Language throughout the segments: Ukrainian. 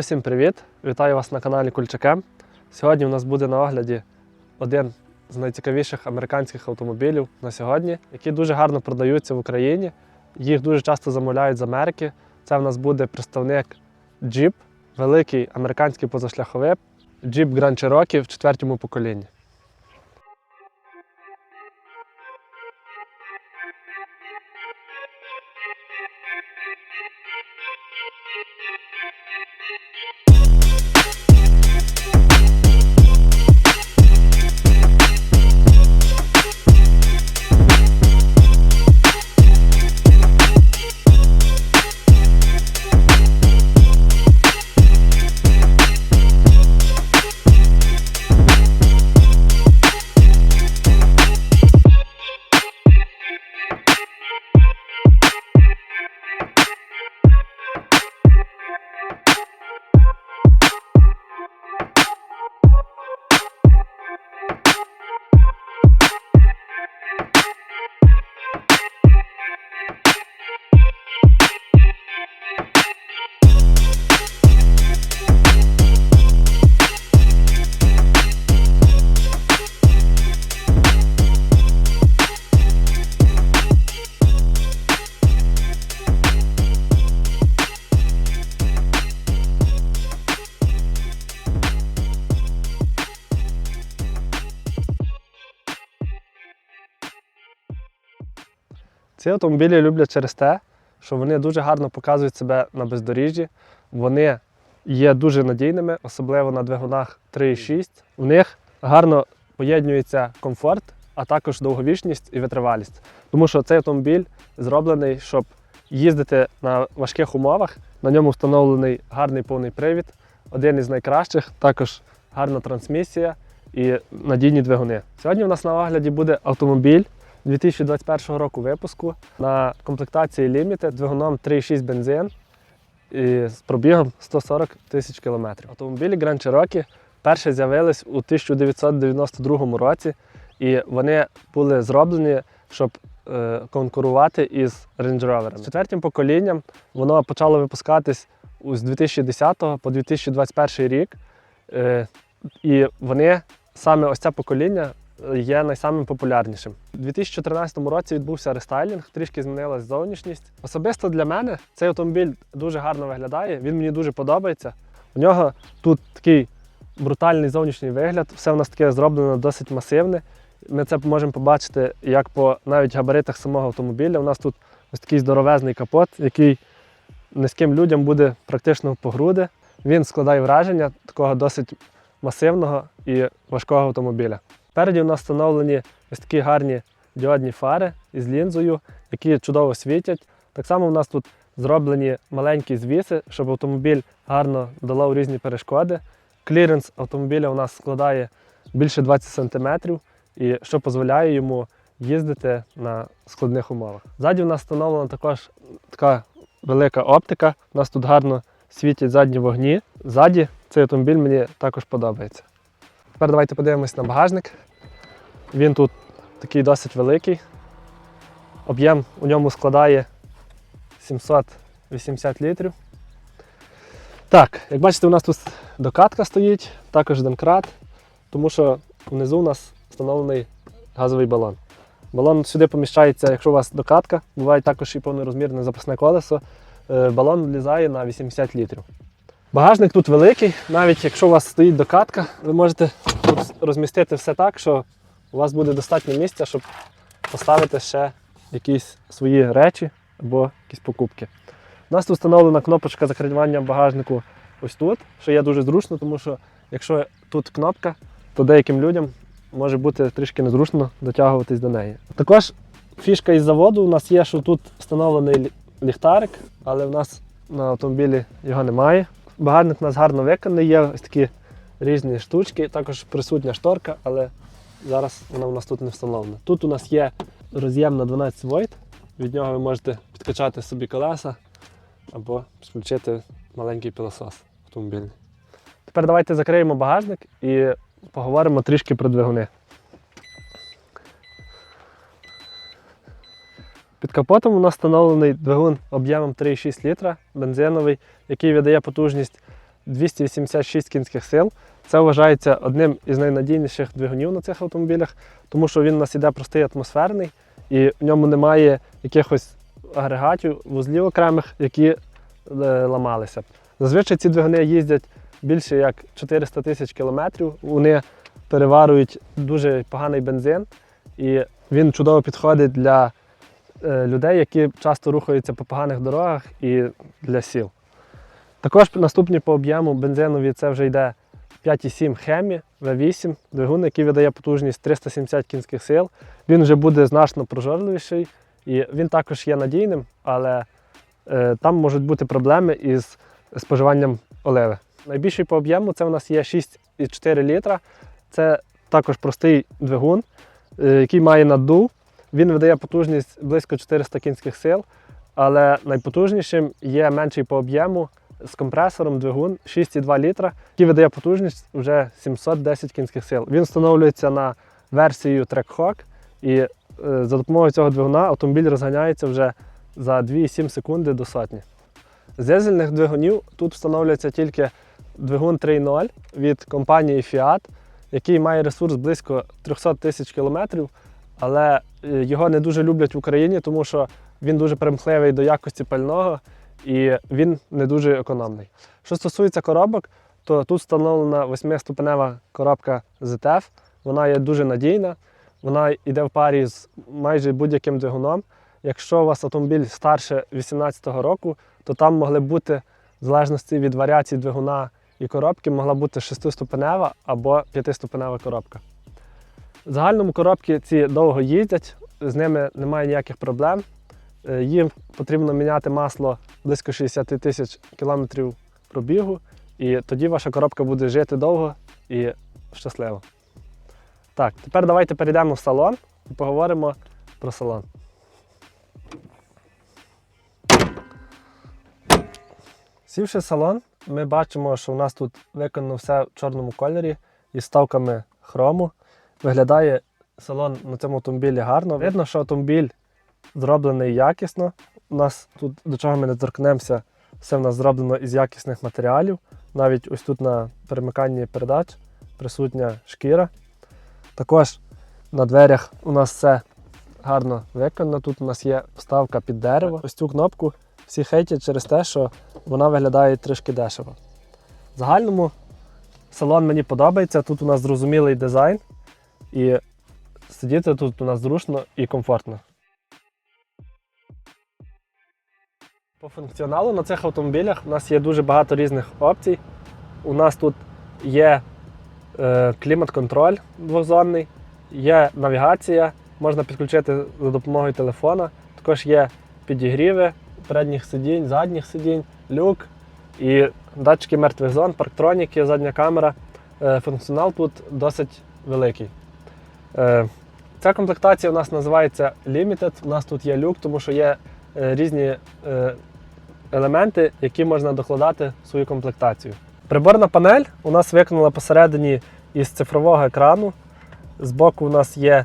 Всім привіт! Вітаю вас на каналі Кульчакем. Сьогодні у нас буде на огляді один з найцікавіших американських автомобілів на сьогодні, які дуже гарно продаються в Україні. Їх дуже часто замовляють з Америки. Це в нас буде представник Jeep, великий американський позашляховик Jeep Grand Cherokee в четвертому поколінні. Ці автомобілі люблять через те, що вони дуже гарно показують себе на бездоріжжі. Вони є дуже надійними, особливо на двигунах 3.6. В них гарно поєднується комфорт, а також довговічність і витривалість. Тому що цей автомобіль зроблений, щоб їздити на важких умовах. На ньому встановлений гарний повний привід, один із найкращих, також гарна трансмісія і надійні двигуни. Сьогодні у нас на огляді буде автомобіль 2021 року випуску на комплектації Limited двигуном 3,6 бензин і з пробігом 140 тисяч кілометрів. Автомобілі Grand Cherokee перші з'явились у 1992 році, і вони були зроблені, щоб е, конкурувати із Range Rover. З четвертим поколінням воно почало випускатись з 2010 по 2021 рік. Е, і вони саме ось це покоління є найсамим популярнішим. У 2014 році відбувся рестайлінг, трішки змінилась зовнішність. Особисто для мене цей автомобіль дуже гарно виглядає, він мені дуже подобається. У нього тут такий брутальний зовнішній вигляд, все у нас таке зроблено досить масивне. Ми це можемо побачити як по навіть габаритах самого автомобіля. У нас тут ось такий здоровезний капот, який низьким людям буде практично по груди. Він складає враження такого досить масивного і важкого автомобіля. Спереді у нас встановлені ось такі гарні діодні фари із лінзою, які чудово світять. Так само у нас тут зроблені маленькі звіси, щоб автомобіль гарно долав різні перешкоди. Кліренс автомобіля у нас складає більше 20 см, і що дозволяє йому їздити на складних умовах. Ззаді у нас встановлена також така велика оптика. У нас тут гарно світять задні вогні. Ззаді цей автомобіль мені також подобається. Тепер давайте подивимось на багажник. Він тут такий досить великий. Об'єм у ньому складає 780 літрів. Так, як бачите, у нас тут докатка стоїть, також домкрат, тому що внизу у нас встановлений газовий балон. Балон сюди поміщається, якщо у вас докатка, буває також і повнорозмірне запасне колесо. е, Балон влізає на 80 літрів. Багажник тут великий, навіть якщо у вас стоїть докатка, ви можете тут розмістити все так, що у вас буде достатньо місця, щоб поставити ще якісь свої речі або якісь покупки. У нас тут встановлена кнопочка закривання багажнику ось тут, що є дуже зручно, тому що якщо тут кнопка, то деяким людям може бути трішки незручно дотягуватись до неї. Також фішка із заводу у нас є, що тут встановлений ліхтарик, але в нас на автомобілі його немає. Багажник у нас гарно виконаний, є ось такі різні штучки, також присутня шторка, але зараз вона у нас тут не встановлена. Тут у нас є роз'єм на 12 вольт, від нього ви можете підкачати собі колеса або підключити маленький пилосос автомобільний. Тепер давайте закриємо багажник і поговоримо трішки про двигуни. Під капотом у нас встановлений двигун об'ємом 3,6 літра, бензиновий, який видає потужність 286 кінських сил. Це вважається одним із найнадійніших двигунів на цих автомобілях, тому що він у нас іде простий атмосферний і в ньому немає якихось агрегатів, вузлів окремих, які е, ламалися. Зазвичай ці двигуни їздять більше як 400 тисяч кілометрів. Вони переварюють дуже поганий бензин, і він чудово підходить для людей, які часто рухаються по поганих дорогах і для сіл. Також наступні по об'єму бензинові це вже йде 5,7 Хемі V8, двигун, який видає потужність 370 кінських сил. Він вже буде значно прожорливіший і він також є надійним, але е, там можуть бути проблеми із споживанням оливи. Найбільший по об'єму це у нас є 6,4 літра. Це також простий двигун, е, який має наддув. Він видає потужність близько 400 кінських сил, але найпотужнішим є менший по об'єму з компресором двигун 6,2 літра, який видає потужність вже 710 кінських сил. Він встановлюється на версію Trackhawk і е, за допомогою цього двигуна автомобіль розганяється вже за 2,7 секунди до сотні. З дизельних двигунів тут встановлюється тільки двигун 3.0 від компанії Fiat, який має ресурс близько 300 тисяч кілометрів, але е, його не дуже люблять в Україні, тому що він дуже примхливий до якості пального і він не дуже економний. Що стосується коробок, то тут встановлена 8-ступенева коробка ZF. Вона є дуже надійна, вона йде в парі з майже будь-яким двигуном. Якщо у вас автомобіль старше 2018 року, то там могли бути, в залежності від варіацій двигуна і коробки, могла бути 6-ступенева або 5-ступенева коробка. В загальному коробки ці довго їздять, з ними немає ніяких проблем. Е, Їм потрібно міняти масло близько 60 тисяч кілометрів пробігу, і тоді ваша коробка буде жити довго і щасливо. Так, тепер давайте перейдемо в салон і поговоримо про салон. Сівши в салон, ми бачимо, що у нас тут виконано все в чорному кольорі із ставками хрому. Виглядає салон на цьому автомобілі гарно. Видно, що автомобіль зроблений якісно. У нас тут, до чого ми не торкнемося, все в нас зроблено із якісних матеріалів. Навіть ось тут на перемиканні передач присутня шкіра. Також на дверях у нас все гарно виконано. Тут у нас є вставка під дерево. Ось цю кнопку всі хейтять через те, що вона виглядає трішки дешево. В загальному салон мені подобається. Тут у нас зрозумілий дизайн, і сидіти тут у нас зручно і комфортно. По функціоналу на цих автомобілях у нас є дуже багато різних опцій. У нас тут є е, клімат-контроль двозонний, є навігація, можна підключити за допомогою телефона. Також є підігріви передніх сидінь, задніх сидінь, люк і датчики мертвих зон, парктроніки, задня камера. Е, функціонал тут досить великий. Е, ця комплектація у нас називається Limited. У нас тут є люк, тому що є е, різні е, елементи, які можна докладати в свою комплектацію. Приборна панель у нас виконана посередині із цифрового екрану. Збоку у нас є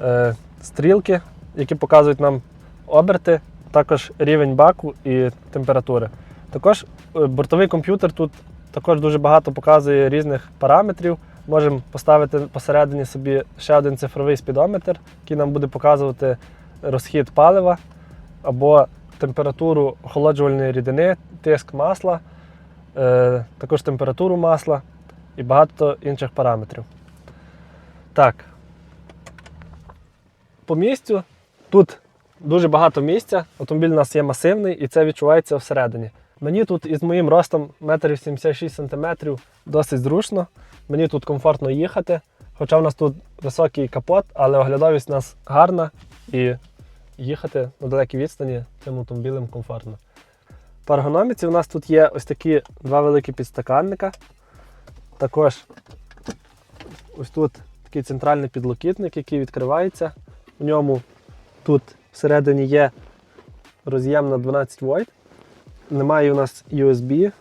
е, стрілки, які показують нам оберти, також рівень баку і температури. Також бортовий комп'ютер тут також дуже багато показує різних параметрів. Можемо поставити посередині собі ще один цифровий спідометр, який нам буде показувати розхід палива або температуру охолоджувальної рідини, тиск масла, е, також температуру масла і багато інших параметрів. Так. По місцю тут дуже багато місця. Автомобіль у нас є масивний і це відчувається всередині. Мені тут із моїм ростом 1,76 см досить зручно. Мені тут комфортно їхати. Хоча в нас тут високий капот, але оглядовість у нас гарна і їхати на далекій відстані цим автомобілем комфортно. По ергономіці у нас тут є ось такі два великі підстаканника. Також ось тут такий центральний підлокітник, який відкривається. В ньому тут всередині є роз'єм на 12 вольт. Немає у нас USB.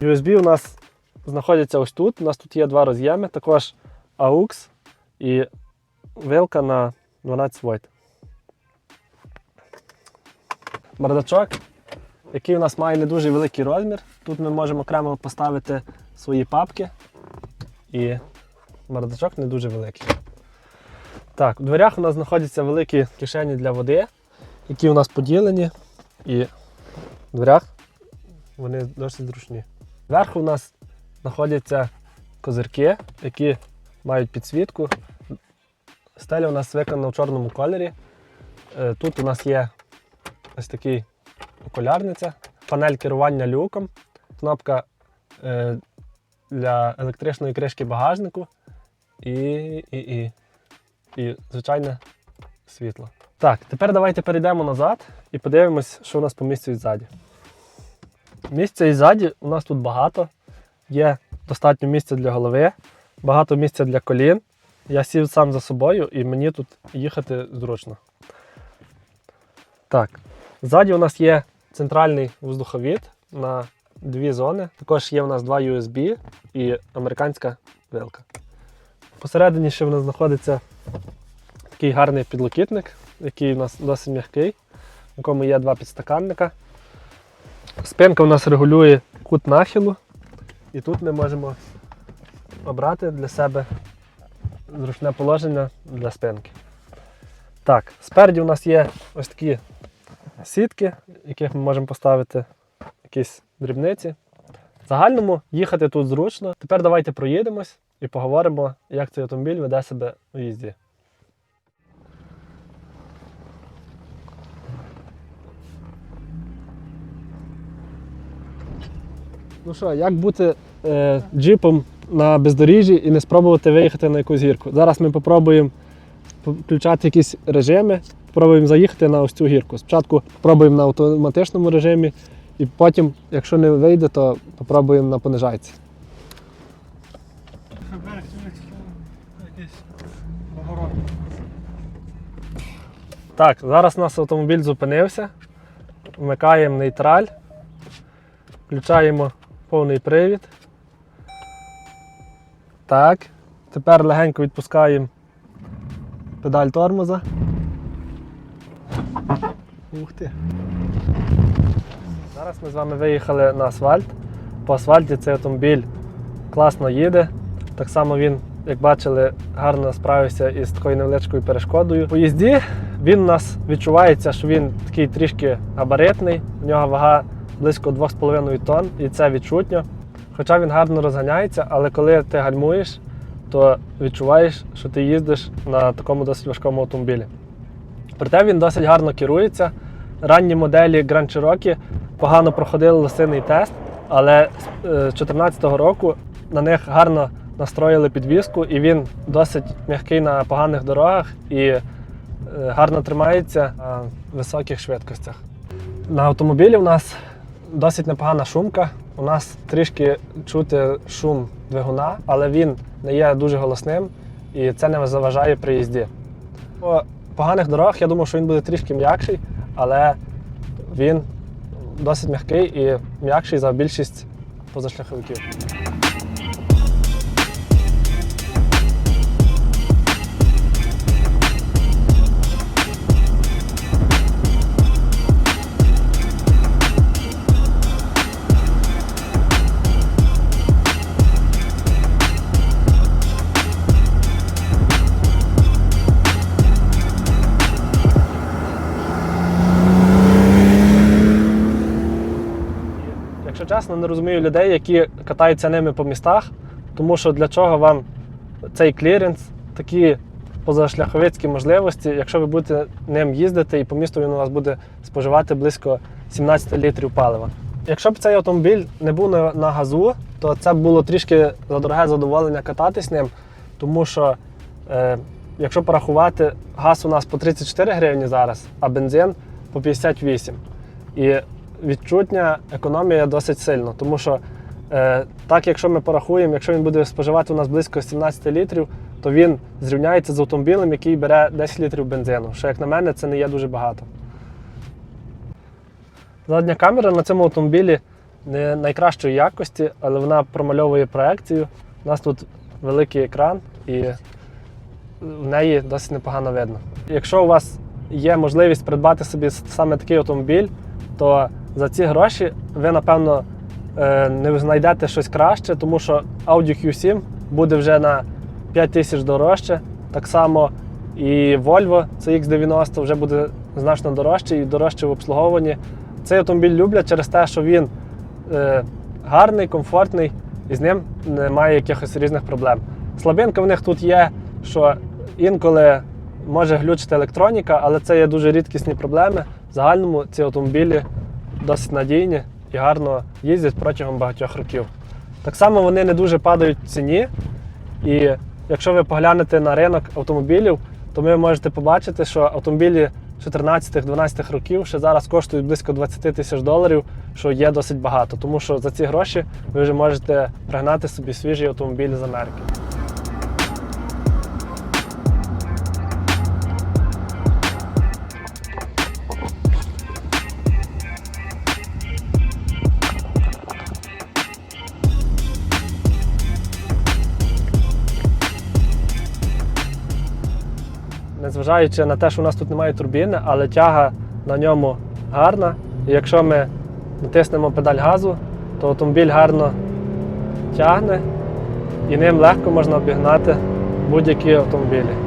USB у нас знаходяться ось тут. У нас тут є два роз'єми, також AUX і вилка на 12 вольт. Бардачок, який у нас має не дуже великий розмір. Тут ми можемо окремо поставити свої папки. І бардачок не дуже великий. Так, у дверях у нас знаходяться великі кишені для води, які у нас поділені. І дверях вони досить зручні. Зверху у нас знаходяться козирки, які мають підсвітку. Стеля у нас виконана в чорному кольорі. Е, Тут у нас є ось такий окулярниця, панель керування люком, кнопка е, для електричної кришки багажнику і, і, і, і звичайне світло. Так, тепер давайте перейдемо назад і подивимось, що у нас по місцю ззаді. Місця і ззаді у нас тут багато. Є достатньо місця для голови, багато місця для колін. Я сів сам за собою і мені тут їхати зручно. Так, ззаді у нас є центральний воздуховід на дві зони. Також є у нас два USB і американська вилка. Посередині ще в нас знаходиться такий гарний підлокітник, який у нас досить м'який, в якому є два підстаканника. Спинка у нас регулює кут нахилу, і тут ми можемо обрати для себе зручне положення для спинки. Так, спереді у нас є ось такі сітки, яких ми можемо поставити якісь дрібниці. В загальному їхати тут зручно. Тепер давайте проїдемось і поговоримо, як цей автомобіль веде себе у їзді. Ну що, як бути е, джипом на бездоріжжі і не спробувати виїхати на якусь гірку? Зараз ми спробуємо включати якісь режими, спробуємо заїхати на ось цю гірку. Спочатку спробуємо на автоматичному режимі, і потім, якщо не вийде, то спробуємо на понижайці. Так, зараз у нас автомобіль зупинився. Вмикаємо нейтраль, включаємо повний привід. Так. Тепер легенько відпускаємо педаль тормоза. Ух ти. Зараз ми з вами виїхали на асфальт. По асфальті цей автомобіль класно їде. Так само він, як бачили, гарно справився із такою невеличкою перешкодою. По їзді він у нас відчувається, що він такий трішки габаритний, в нього вага близько 2,5 тонн, і це відчутно. Хоча він гарно розганяється, але коли ти гальмуєш, то відчуваєш, що ти їздиш на такому досить важкому автомобілі. Проте він досить гарно керується. Ранні моделі Grand Cherokee погано проходили лосиний тест, але з 2014 року на них гарно настроїли підвіску, і він досить м'який на поганих дорогах і е, гарно тримається на високих швидкостях. На автомобілі у нас досить непогана шумка. У нас трішки чути шум двигуна, але він не є дуже голосним і це не заважає при їзді. По поганих дорогах я думав, що він буде трішки м'якший, але він досить м'який і м'якший за більшість позашляховиків. Чесно, не розумію людей, які катаються ними по містах, тому що для чого вам цей кліренс, такі позашляховицькі можливості, якщо ви будете ним їздити і по місту він у вас буде споживати близько 17 літрів палива. Якщо б цей автомобіль не був на, газу, то це б було трішки задороге задоволення кататись ним, тому що е, якщо порахувати, газ у нас по 34 гривні зараз, а бензин по 58. І відчутня економія досить сильно, тому що е, так, якщо ми порахуємо, якщо він буде споживати у нас близько 17 літрів, то він зрівняється з автомобілем, який бере 10 літрів бензину. Що, як на мене, це не є дуже багато. Задня камера на цьому автомобілі не найкращої якості, але вона промальовує проекцію. У нас тут великий екран і в неї досить непогано видно. Якщо у вас є можливість придбати собі саме такий автомобіль, то за ці гроші ви, напевно, е, не знайдете щось краще, тому що Audi Q7 буде вже на 5 тисяч дорожче. Так само і Volvo CX90 вже буде значно дорожче і дорожче в обслуговуванні. Цей автомобіль люблять через те, що він е, гарний, комфортний і з ним немає якихось різних проблем. Слабинка в них тут є, що інколи може глючити електроніка, але це є дуже рідкісні проблеми. В загальному ці автомобілі досить надійні і гарно їздять протягом багатьох років. Так само вони не дуже падають в ціні. І якщо ви поглянете на ринок автомобілів, то ви можете побачити, що автомобілі 14-12 років ще зараз коштують близько 20 тисяч доларів, що є досить багато. Тому що за ці гроші ви вже можете пригнати собі свіжий автомобіль з Америки. Незважаючи на те, що у нас тут немає турбіни, але тяга на ньому гарна. І якщо ми натиснемо педаль газу, то автомобіль гарно тягне і ним легко можна обігнати будь-які автомобілі.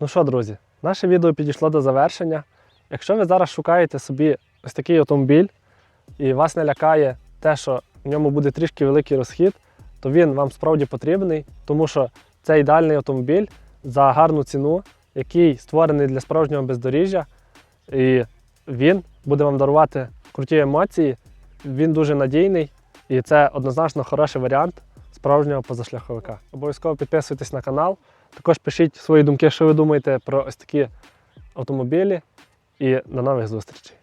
Ну що, друзі, наше відео підійшло до завершення. Якщо ви зараз шукаєте собі ось такий автомобіль і вас не лякає те, що в ньому буде трішки великий розхід, то він вам справді потрібний, тому що це ідеальний автомобіль за гарну ціну, який створений для справжнього бездоріжжя, і він буде вам дарувати круті емоції. Він дуже надійний і це однозначно хороший варіант справжнього позашляховика. Обов'язково підписуйтесь на канал. Також пишіть свої думки, що ви думаєте про ось такі автомобілі. І до нових зустрічей.